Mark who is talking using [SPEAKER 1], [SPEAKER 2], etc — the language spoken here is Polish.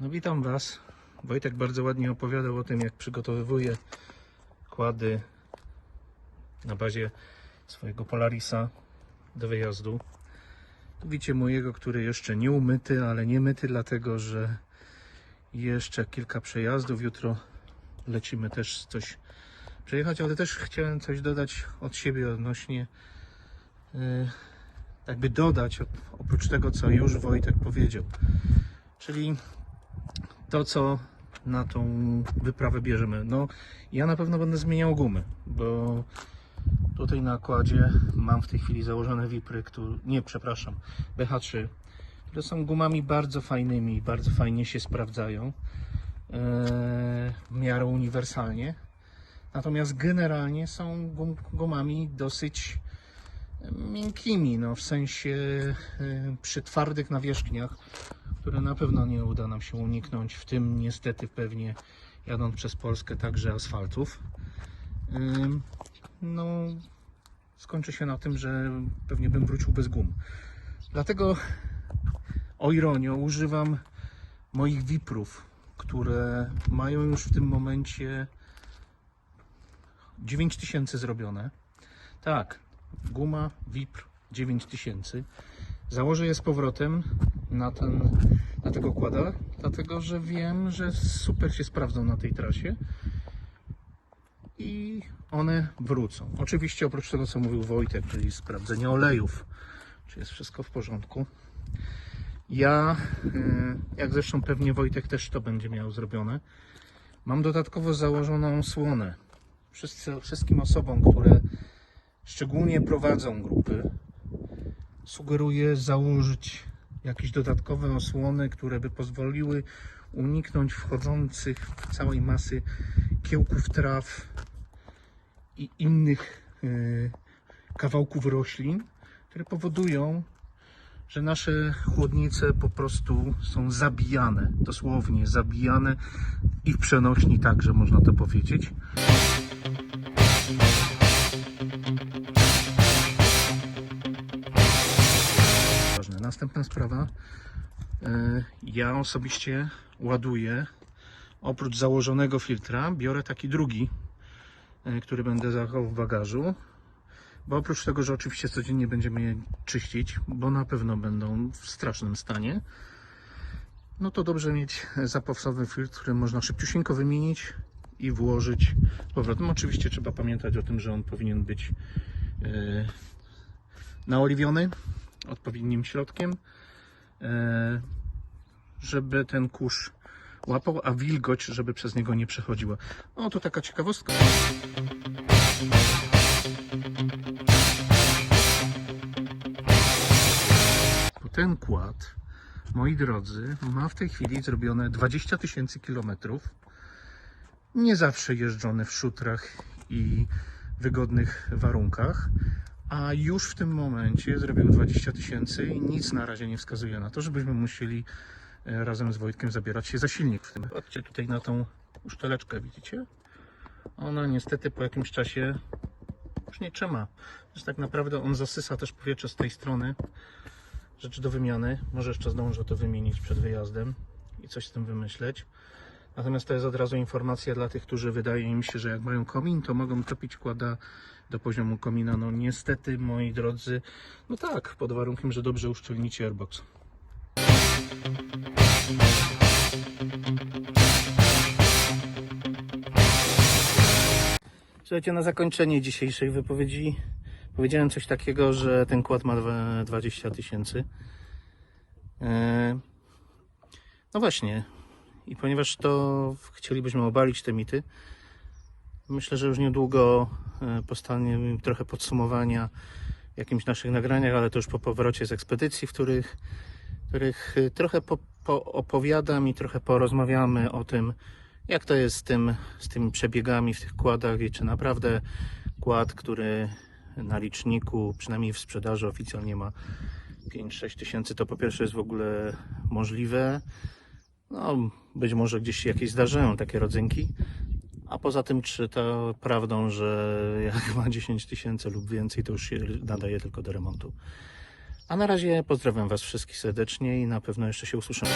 [SPEAKER 1] No witam Was. Wojtek bardzo ładnie opowiadał o tym, jak przygotowywuje kłady na bazie swojego Polarisa do wyjazdu. Tu widzicie mojego, który jeszcze nie umyty, ale nie myty dlatego, że jeszcze kilka przejazdów. Jutro lecimy też coś przejechać, ale też chciałem coś dodać od siebie odnośnie yy, jakby dodać op- oprócz tego, co już Wojtek powiedział. Czyli to, co na tą wyprawę bierzemy. No, ja na pewno będę zmieniał gumy, bo tutaj na okładzie mam w tej chwili założone Wipry, które, nie, przepraszam, BH3, które są gumami bardzo fajnymi, bardzo fajnie się sprawdzają, e, w miarę uniwersalnie. Natomiast generalnie są gum, gumami dosyć miękkimi, no w sensie e, przy twardych nawierzchniach, które na pewno nie uda nam się uniknąć, w tym niestety pewnie jadąc przez Polskę także asfaltów. No, skończy się na tym, że pewnie bym wrócił bez gum. Dlatego, o ironio, używam moich Wiprów, które mają już w tym momencie 9000 zrobione. Tak, guma Wipr 9000. Założę je z powrotem na, ten, na tego kłada, dlatego że wiem, że super się sprawdzą na tej trasie i one wrócą. Oczywiście oprócz tego, co mówił Wojtek, czyli sprawdzenie olejów, czy jest wszystko w porządku. Ja, y, jak zresztą pewnie Wojtek też to będzie miał zrobione, mam dodatkowo założoną słonę. Wszyscy, wszystkim osobom, które szczególnie prowadzą grupy, sugeruję założyć jakieś dodatkowe osłony, które by pozwoliły uniknąć wchodzących w całej masy kiełków traw i innych e, kawałków roślin, które powodują, że nasze chłodnice po prostu są zabijane, dosłownie zabijane i w przenośni także można to powiedzieć. Następna sprawa. E, Ja osobiście ładuję oprócz założonego filtra, biorę taki drugi, e, który będę zachował w bagażu. Bo oprócz tego, że oczywiście codziennie będziemy je czyścić, bo na pewno będą w strasznym stanie, no to dobrze mieć zapasowany filtr, który można szybciusieńko wymienić i włożyć z powrotem. Oczywiście trzeba pamiętać o tym, że on powinien być e, naoliwiony odpowiednim środkiem, e, żeby ten kurz łapał, a wilgoć, żeby przez niego nie przechodziła. O, to taka ciekawostka. Ten kład, moi drodzy, ma w tej chwili zrobione 20 tysięcy kilometrów. Nie zawsze jeżdżony w szutrach i wygodnych warunkach, a już w tym momencie zrobił 20 tysięcy i nic na razie nie wskazuje na to, żebyśmy musieli e, razem z Wojtkiem zabierać się za silnik w tym. Patrzcie tutaj na tą uszczeleczkę, widzicie? Ona niestety po jakimś czasie już nie trzyma. Więc tak naprawdę on zasysa też powietrze z tej strony. Rzecz do wymiany. Może jeszcze zdążę to wymienić przed wyjazdem i coś z tym wymyśleć. Natomiast to jest od razu informacja dla tych, którzy wydaje im się, że jak mają komin, to mogą topić kłada do poziomu komina. No niestety, moi drodzy, no tak, pod warunkiem, że dobrze uszczelnicie airbox. Słuchajcie, na zakończenie dzisiejszej wypowiedzi powiedziałem coś takiego, że ten kład ma dwa- 20 tysięcy. E, No właśnie, i ponieważ to chcielibyśmy obalić te mity, myślę, że już niedługo e, powstanie trochę podsumowania w jakimś naszych nagraniach, ale to już po powrocie z ekspedycji, w których, których e, trochę po, opowiadam i trochę porozmawiamy o tym, jak to jest z, tym, z tymi przebiegami w tych kładach i czy naprawdę kład, który na liczniku, przynajmniej w sprzedaży oficjalnie ma 5-6 tysięcy, to po pierwsze jest w ogóle możliwe. No, być może gdzieś się jakieś zdarzają takie rodzynki. A poza tym, czy to prawdą, że jak ma 10 tysięcy lub więcej, to już się nadaje tylko do remontu. A na razie pozdrawiam Was wszystkich serdecznie i na pewno jeszcze się usłyszymy.